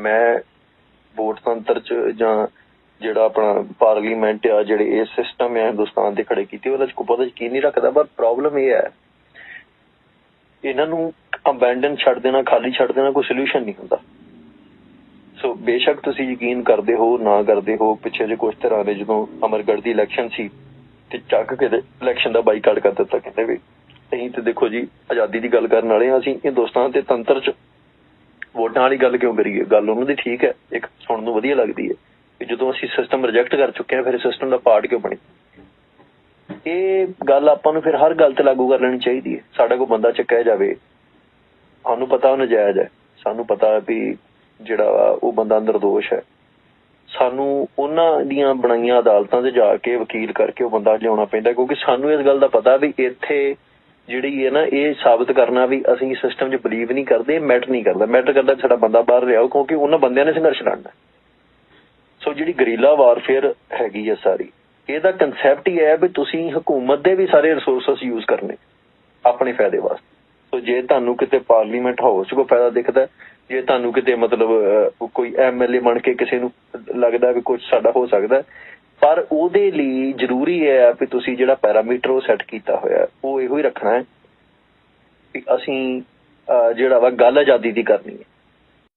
ਮੈਂ ਵੋਟ ਤੰਤਰ ਚ ਜਾਂ ਜਿਹੜਾ ਆਪਣਾ ਪਾਰਲੀਮੈਂਟ ਆ, ਜਿਹੜੇ ਇਹ ਸਿਸਟਮ ਹੈ ਹਿੰਦੁਸਤਾਨ ਦੇ ਖੜੇ ਕੀਤੇ, ਉਹਦੇ ਚ ਕੋਈ ਬਹੁਤਾ ਯਕੀਨ ਨਹੀਂ ਰੱਖਦਾ, ਪਰ ਪ੍ਰੋਬਲਮ ਇਹ ਹੈ, ਇਹਨਾਂ ਨੂੰ ਅਬੈਂਡਨ ਛੱਡ ਦੇਣਾ, ਖਾਲੀ ਛੱਡ ਦੇਣਾ ਕੋਈ ਸੋਲੂਸ਼ਨ ਨਹੀਂ ਹੁੰਦਾ। ਸੋ ਬੇਸ਼ੱਕ ਤੁਸੀਂ ਯਕੀਨ ਕਰਦੇ ਹੋ, ਨਾ ਕਰਦੇ ਹੋ, ਪਿੱਛੇ ਜੇ ਕੁਝ ਤਰ੍ਹਾਂ ਦੇ ਜਦੋਂ ਅਮਰਗੜ੍ਹ ਦੀ ਇਲੈਕਸ਼ਨ ਸੀ ਤੇ ਚੱਕ ਕੇ ਇਲੈਕਸ਼ਨ ਦਾ ਬਾਈਕਾਟ ਕਰ ਦਿੱਤਾ ਕਹਿੰਦੇ ਵੀ, ਅਸੀਂ ਤੇ ਦੇਖੋ ਜੀ, ਆਜ਼ਾਦੀ ਦੀ ਗੱਲ ਕਰਨ ਵਾਲੇ ਆ ਅਸੀਂ ਹਿੰਦੁਸਤਾਨ ਤੇ ਤੰਤਰ ਚ ਵੋਟਾਂ ਵਾਲੀ ਗੱਲ ਕਿਉਂ ਕਰੀਏ? ਗੱਲ ਉਹਨਾਂ ਦੀ ਠੀਕ ਹੈ, ਇੱਕ ਸੁਣਨ ਨੂੰ ਵਧੀਆ ਲੱਗਦੀ ਹੈ ਕਿ ਜਦੋਂ ਅਸੀਂ ਸਿਸਟਮ ਰਿਜੈਕਟ ਕਰ ਚੁੱਕੇ ਹਾਂ, ਫਿਰ ਸਿਸਟਮ ਦਾ ਪਾਰਟ ਕਿਉਂ ਬਣੇ? ਇਹ ਗੱਲ ਆਪਾਂ ਨੂੰ ਫਿਰ ਹਰ ਗੱਲ ਤੇ ਲਾਗੂ ਕਰ ਲੈਣੀ ਚਾਹੀਦੀ ਹੈ। ਸਾਡਾ ਕੋਈ ਬੰਦਾ ਚੱਕਿਆ ਜਾਵੇ, ਸਾਨੂੰ ਪਤਾ ਉਹ ਨਜਾਇਜ਼ ਹੈ। ਸਾਨੂੰ ਪਤਾ ਵੀ ਜਿਹੜਾ ਵਾ ਉਹ ਬੰਦਾ ਨਿਰਦੋਸ਼ ਹੈ। ਸਾਨੂੰ ਉਹਨਾਂ ਦੀਆਂ ਬਣਾਈਆਂ ਅਦਾਲਤਾਂ 'ਤੇ ਜਾ ਕੇ ਵਕੀਲ ਕਰਕੇ ਉਹ ਬੰਦਾ ਲਿਆਉਣਾ ਪੈਂਦਾ ਕਿਉਂਕਿ ਸਾਨੂੰ ਇਸ ਗੱਲ ਦਾ ਪਤਾ ਵੀ ਇੱਥੇ ਜਿਹੜੀ ਹੈ ਨਾ ਇਹ ਸਾਬਤ ਕਰਨਾ ਵੀ ਅਸੀਂ ਸਿਸਟਮ 'ਚ ਬਲੀਵ ਨਹੀਂ ਕਰਦੇ ਮੈਟਰ ਨਹੀਂ ਕਰਦਾ। ਮੈਟਰ ਕਰਦਾ ਸਾਡਾ ਬੰਦਾ ਬਾਹਰ ਰਿਹਾ ਕਿਉਂਕਿ ਉਹਨਾਂ ਬੰਦਿਆਂ ਨੇ ਸੰਘਰਸ਼ ਲੜਨਾ ਸੋ ਜਿਹੜੀ ਗਰੀਲਾ ਵਾਰਫੇਅਰ ਹੈਗੀ ਆ ਸਾਰੀ ਇਹਦਾ ਕਨਸੈਪਟ ਹੀ ਹੈ ਵੀ ਤੁਸੀਂ ਹਕੂਮਤ ਦੇ ਵੀ ਸਾਰੇ ਰਿਸੋਰਸਸ ਯੂਜ਼ ਕਰਨੇ ਆਪਣੇ ਫਾਇਦੇ ਵਾਸਤੇ। ਸੋ ਜੇ ਤੁਹਾਨੂੰ ਕਿਤੇ ਪਾਰਲੀਮੈਂਟ ਹਾਊਸ 'ਚ ਕੋਈ ਫਾਇਦਾ ਦਿਖਦਾ ਜੇ ਤੁਹਾਨੂੰ ਕਿਤੇ ਮਤਲਬ ਅਹ, ਕੋਈ ਐਮਐਲਏ ਬਣ ਕੇ ਕਿਸੇ ਨੂੰ ਲੱਗਦਾ ਵੀ ਕੁਝ ਸਾਡਾ ਹੋ ਸਕਦਾ ਪਰ ਉਹਦੇ ਲਈ ਜ਼ਰੂਰੀ ਹੈ ਕਿ ਤੁਸੀਂ ਜਿਹੜਾ ਪੈਰਾਮੀਟਰ ਉਹ ਸੈੱਟ ਕੀਤਾ ਹੋਇਆ ਉਹ ਇਹੋ ਹੀ ਰੱਖਣਾ ਹੈ ਕਿ ਅਸੀਂ ਜਿਹੜਾ ਵਾ ਗੱਲ ਆਜ਼ਾਦੀ ਦੀ ਕਰਨੀ